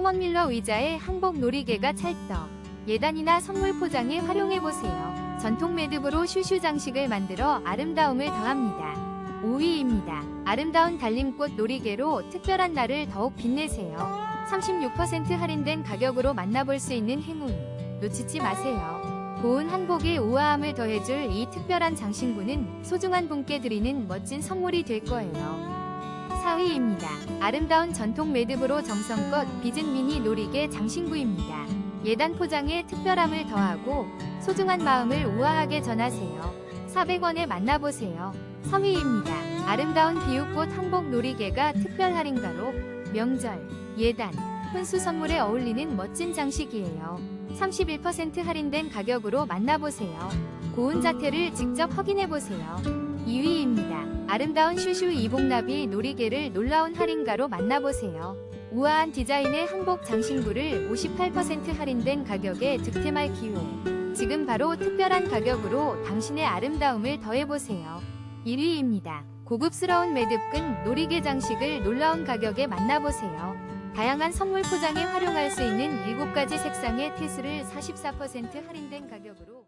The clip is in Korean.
커먼 밀러 의자에 한복 놀이개가 찰떡. 예단이나 선물 포장에 활용해보세요. 전통 매듭으로 슈슈 장식을 만들어 아름다움을 더합니다. 5위입니다. 아름다운 달림꽃 놀이개로 특별한 날을 더욱 빛내세요. 36% 할인된 가격으로 만나볼 수 있는 행운. 놓치지 마세요. 고운 한복에 우아함을 더해줄 이 특별한 장신구는 소중한 분께 드리는 멋진 선물이 될 거예요. 4위입니다. 아름다운 전통 매듭으로 정성껏 빚은 미니 놀이개 장신구입니다. 예단 포장에 특별함을 더하고 소중한 마음을 우아하게 전하세요. 400원에 만나보세요. 3위입니다. 아름다운 비우꽃 한복 놀이개가 특별 할인가로 명절, 예단, 혼수 선물에 어울리는 멋진 장식이에요. 31% 할인된 가격으로 만나보세요. 고운 자태를 직접 확인해보세요. 2위입니다. 아름다운 슈슈 이복나비 놀이개를 놀라운 할인가로 만나보세요. 우아한 디자인의 한복 장신구를 58% 할인된 가격에 득템할 기회. 지금 바로 특별한 가격으로 당신의 아름다움을 더해보세요. 1위입니다. 고급스러운 매듭끈 놀이개 장식을 놀라운 가격에 만나보세요. 다양한 선물 포장에 활용할 수 있는 7가지 색상의 티스를 44% 할인된 가격으로